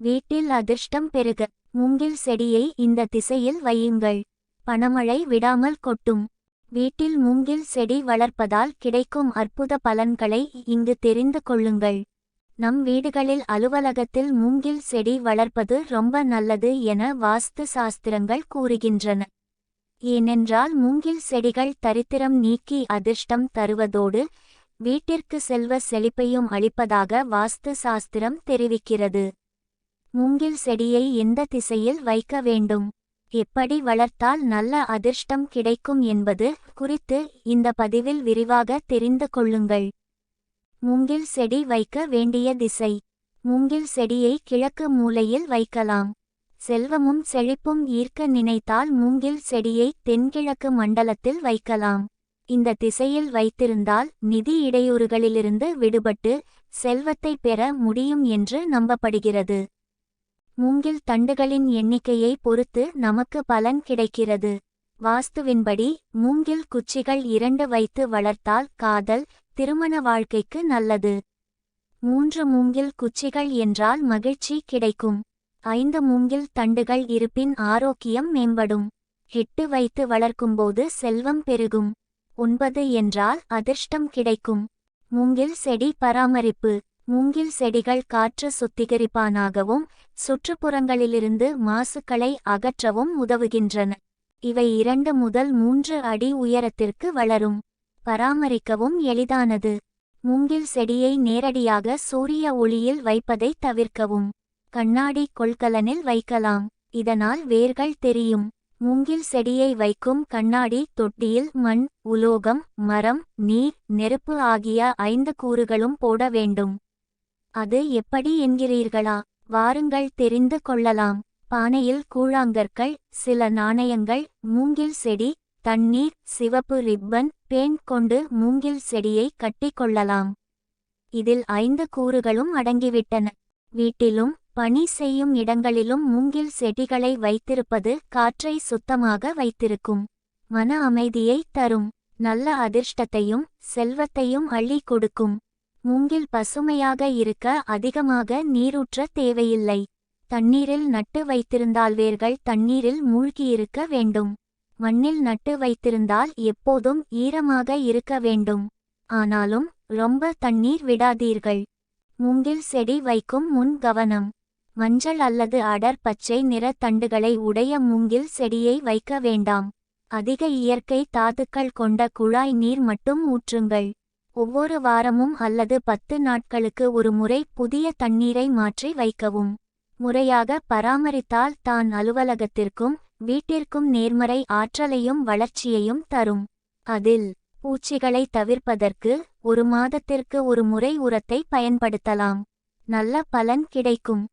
வீட்டில் அதிர்ஷ்டம் பெருக. மூங்கில் செடியை இந்த திசையில் வையுங்கள். பணமழை விடாமல் கொட்டும். வீட்டில் மூங்கில் செடி வளர்ப்பதால் கிடைக்கும் அற்புத பலன்களை இங்கு தெரிந்து கொள்ளுங்கள். நம் வீடுகளில் அலுவலகத்தில் மூங்கில் செடி வளர்ப்பது ரொம்ப நல்லது என வாஸ்து சாஸ்திரங்கள் கூறுகின்றன. ஏனென்றால் மூங்கில் செடிகள் தரித்திரம் நீக்கி அதிர்ஷ்டம் தருவதோடு வீட்டிற்கு செல்வ செழிப்பையும் அளிப்பதாக வாஸ்து சாஸ்திரம் தெரிவிக்கிறது. மூங்கில் செடியை எந்த திசையில் வைக்க வேண்டும்? எப்படி வளர்த்தால் நல்ல அதிர்ஷ்டம் கிடைக்கும் என்பது குறித்து இந்த பதிவில் விரிவாக தெரிந்து கொள்ளுங்கள். மூங்கில் செடி வைக்க வேண்டிய திசை. மூங்கில் செடியை கிழக்கு மூலையில் வைக்கலாம். செல்வமும் செழிப்பும் ஈர்க்க நினைத்தால் மூங்கில் செடியை தென்கிழக்கு மண்டலத்தில் வைக்கலாம். இந்த திசையில் வைத்திருந்தால் நிதி இடையூறுகளிலிருந்து விடுபட்டு செல்வத்தை பெற முடியும் என்று நம்பப்படுகிறது. மூங்கில் தண்டுகளின் எண்ணிக்கையை பொறுத்து நமக்கு பலன் கிடைக்கிறது. வாஸ்துவின்படி மூங்கில் குச்சிகள் இரண்டு வைத்து வளர்த்தால் காதல் திருமண வாழ்க்கைக்கு நல்லது. மூன்று மூங்கில் குச்சிகள் என்றால் மகிழ்ச்சி கிடைக்கும். ஐந்து மூங்கில் தண்டுகள் இருப்பின் ஆரோக்கியம் மேம்படும். எட்டு வைத்து வளர்க்கும்போது செல்வம் பெருகும். ஒன்பது என்றால் அதிர்ஷ்டம் கிடைக்கும். மூங்கில் செடி பராமரிப்பு. மூங்கில் செடிகள் காற்று சுத்திகரிப்பானாகவும் சுற்றுப்புறங்களிலிருந்து மாசுக்களை அகற்றவும் உதவுகின்றன. இவை இரண்டு முதல் மூன்று அடி உயரத்திற்கு வளரும். பராமரிக்கவும் எளிதானது. மூங்கில் செடியை நேரடியாக சூரிய ஒளியில் வைப்பதை தவிர்க்கவும். கண்ணாடி கொள்கலனில் வைக்கலாம். இதனால் வேர்கள் தெரியும். மூங்கில் செடியை வைக்கும் கண்ணாடி தொட்டியில் மண் உலோகம் மரம் நீர் நெருப்பு ஆகிய ஐந்து கூறுகளும் போட வேண்டும். அது எப்படி என்கிறீர்களா? வாருங்கள் தெரிந்து கொள்ளலாம். பானையில் கூழாங்கற்கள் சில நாணயங்கள் மூங்கில் செடி தண்ணீர் சிவப்பு ரிப்பன் பேன் கொண்டு மூங்கில் செடியை கட்டிக்கொள்ளலாம். இதில் ஐந்து கூறுகளும் அடங்கிவிட்டன. வீட்டிலும் பணி செய்யும் இடங்களிலும் மூங்கில் செடிகளை வைத்திருப்பது காற்றை சுத்தமாக வைத்திருக்கும். மன அமைதியை தரும். நல்ல அதிர்ஷ்டத்தையும் செல்வத்தையும் அள்ளி கொடுக்கும். மூங்கில் பசுமையாக இருக்க அதிகமாக நீரூற்ற தேவையில்லை. தண்ணீரில் நட்டு வைத்திருந்தால் வேர்கள் தண்ணீரில் மூழ்கியிருக்க வேண்டும். மண்ணில் நட்டு வைத்திருந்தால் எப்போதும் ஈரமாக இருக்க வேண்டும். ஆனாலும் ரொம்ப தண்ணீர் விடாதீர்கள். மூங்கில் செடி வைக்கும் முன் கவனம். மஞ்சள் அல்லது அடர் பச்சை நிற தண்டுகளை உடைய மூங்கில் செடியை வைக்க வேண்டாம். அதிக இயற்கை தாதுக்கள் கொண்ட குழாய் நீர் மட்டும் ஊற்றுங்கள். ஒவ்வொரு வாரமும் அல்லது பத்து நாட்களுக்கு ஒரு முறை புதிய தண்ணீரை மாற்றி வைக்கவும். முறையாக பராமரித்தால் தான் அலுவலகத்திற்கும் வீட்டிற்கும் நேர்மறை ஆற்றலையும் வளர்ச்சியையும் தரும். அதில் பூச்சிகளை தவிர்ப்பதற்கு ஒரு மாதத்திற்கு ஒரு முறை உரத்தை பயன்படுத்தலாம். நல்ல பலன் கிடைக்கும்.